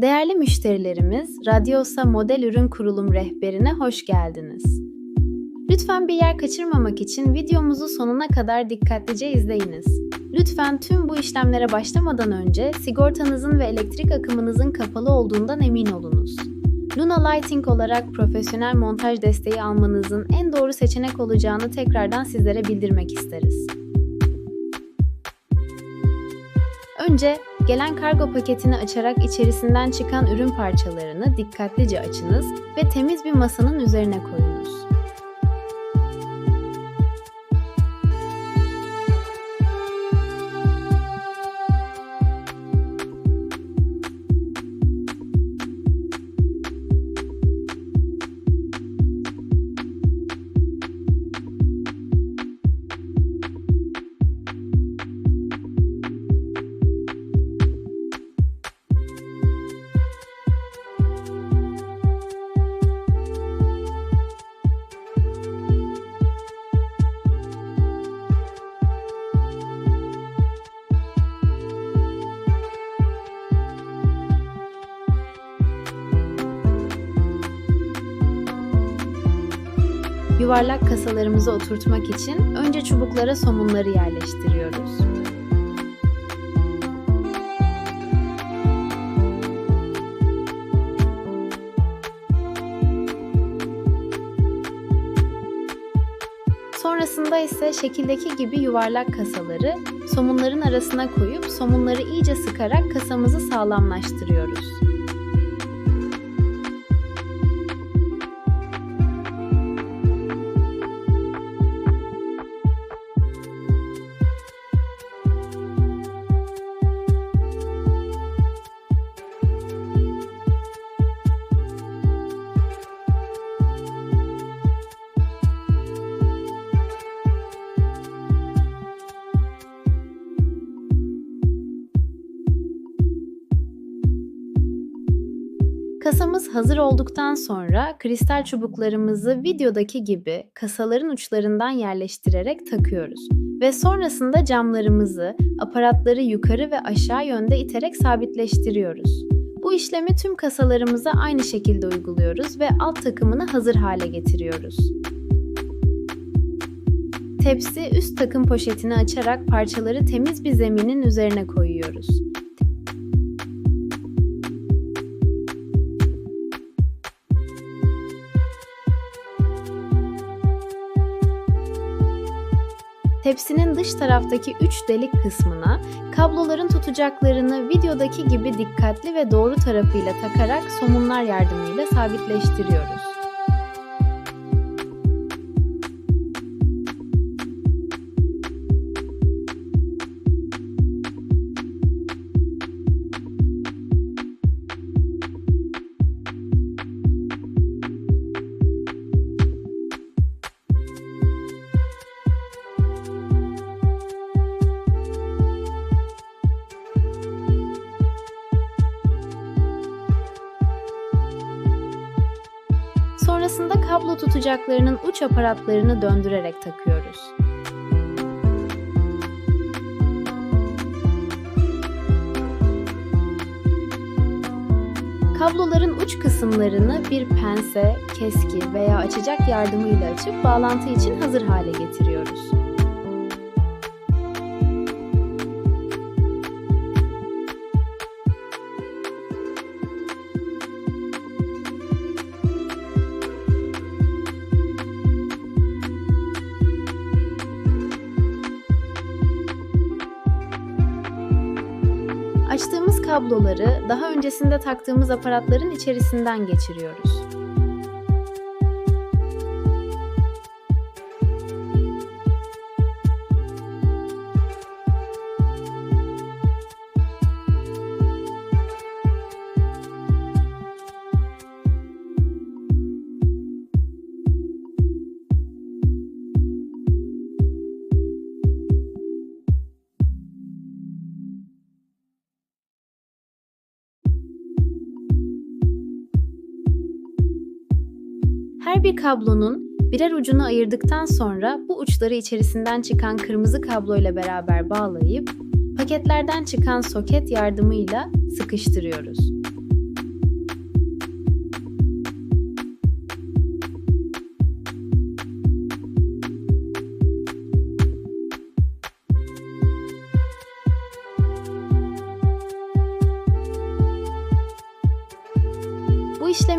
Değerli müşterilerimiz, Radyosa Model Ürün Kurulum Rehberine hoş geldiniz. Lütfen bir yer kaçırmamak için videomuzu sonuna kadar dikkatlice izleyiniz. Lütfen tüm bu işlemlere başlamadan önce sigortanızın ve elektrik akımınızın kapalı olduğundan emin olunuz. Luna Lighting olarak profesyonel montaj desteği almanızın en doğru seçenek olacağını tekrardan sizlere bildirmek isteriz. Önce gelen kargo paketini açarak içerisinden çıkan ürün parçalarını dikkatlice açınız ve temiz bir masanın üzerine koyunuz. Yuvarlak kasalarımızı oturtmak için önce çubuklara somunları yerleştiriyoruz. Sonrasında ise şekildeki gibi yuvarlak kasaları somunların arasına koyup somunları iyice sıkarak kasamızı sağlamlaştırıyoruz. Kasamız hazır olduktan sonra kristal çubuklarımızı videodaki gibi kasaların uçlarından yerleştirerek takıyoruz. Ve sonrasında camlarımızı, aparatları yukarı ve aşağı yönde iterek sabitleştiriyoruz. Bu işlemi tüm kasalarımıza aynı şekilde uyguluyoruz ve alt takımını hazır hale getiriyoruz. Tepsi üst takım poşetini açarak parçaları temiz bir zeminin üzerine koyuyoruz. Tepsinin dış taraftaki 3 delik kısmına kabloların tutacaklarını videodaki gibi dikkatli ve doğru tarafıyla takarak somunlar yardımıyla sabitleştiriyoruz. Sonrasında kablo tutacaklarının uç aparatlarını döndürerek takıyoruz. Kabloların uç kısımlarını bir pense, keski veya açacak yardımıyla açıp bağlantı için hazır hale getiriyoruz. Kabloları daha öncesinde taktığımız aparatların içerisinden geçiriyoruz. Bir kablonun birer ucunu ayırdıktan sonra bu uçları içerisinden çıkan kırmızı kabloyla beraber bağlayıp paketlerden çıkan soket yardımıyla sıkıştırıyoruz.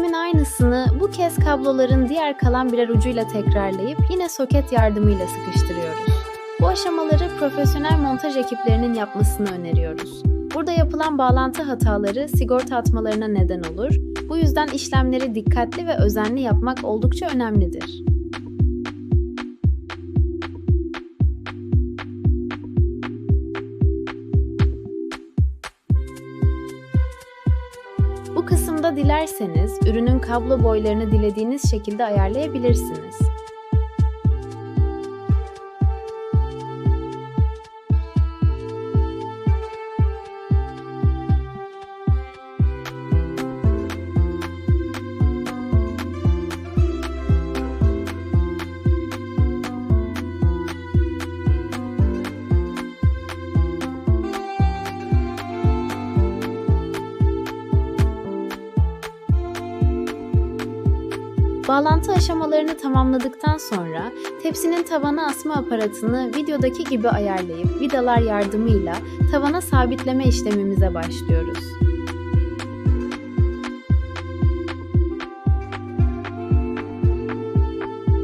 İşlemin aynısını bu kez kabloların diğer kalan birer ucuyla tekrarlayıp yine soket yardımıyla sıkıştırıyoruz. Bu aşamaları profesyonel montaj ekiplerinin yapmasını öneriyoruz. Burada yapılan bağlantı hataları sigorta atmalarına neden olur. Bu yüzden işlemleri dikkatli ve özenli yapmak oldukça önemlidir. Dilerseniz ürünün kablo boylarını dilediğiniz şekilde ayarlayabilirsiniz. Bağlantı aşamalarını tamamladıktan sonra tepsinin tavana asma aparatını videodaki gibi ayarlayıp vidalar yardımıyla tavana sabitleme işlemimize başlıyoruz.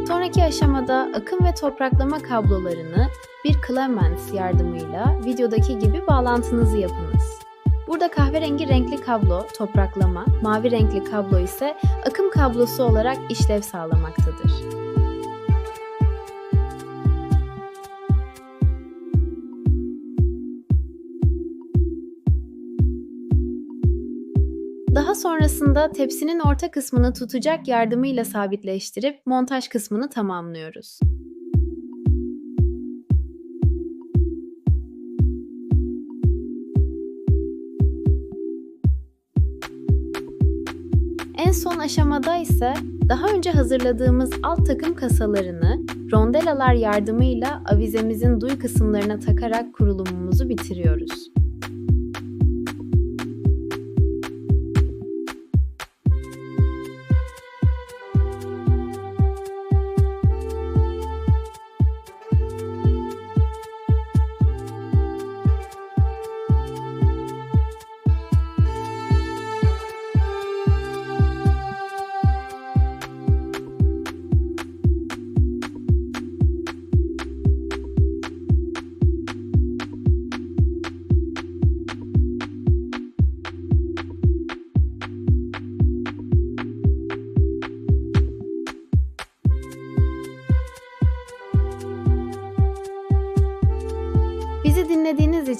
Sonraki aşamada akım ve topraklama kablolarını bir Clemens yardımıyla videodaki gibi bağlantınızı yapınız. Burada kahverengi renkli kablo topraklama, mavi renkli kablo ise akım kablosu olarak işlev sağlamaktadır. Daha sonrasında tepsinin orta kısmını tutacak yardımıyla sabitleştirip montaj kısmını tamamlıyoruz. Son aşamada ise daha önce hazırladığımız alt takım kasalarını rondelalar yardımıyla avizemizin duy kısımlarına takarak kurulumumuzu bitiriyoruz.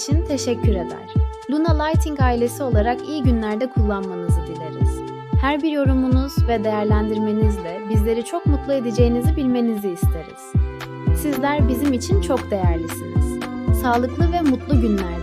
İçin teşekkür eder. Luna Lighting ailesi olarak iyi günlerde kullanmanızı dileriz. Her bir yorumunuz ve değerlendirmenizle bizleri çok mutlu edeceğinizi bilmenizi isteriz. Sizler bizim için çok değerlisiniz. Sağlıklı ve mutlu günler.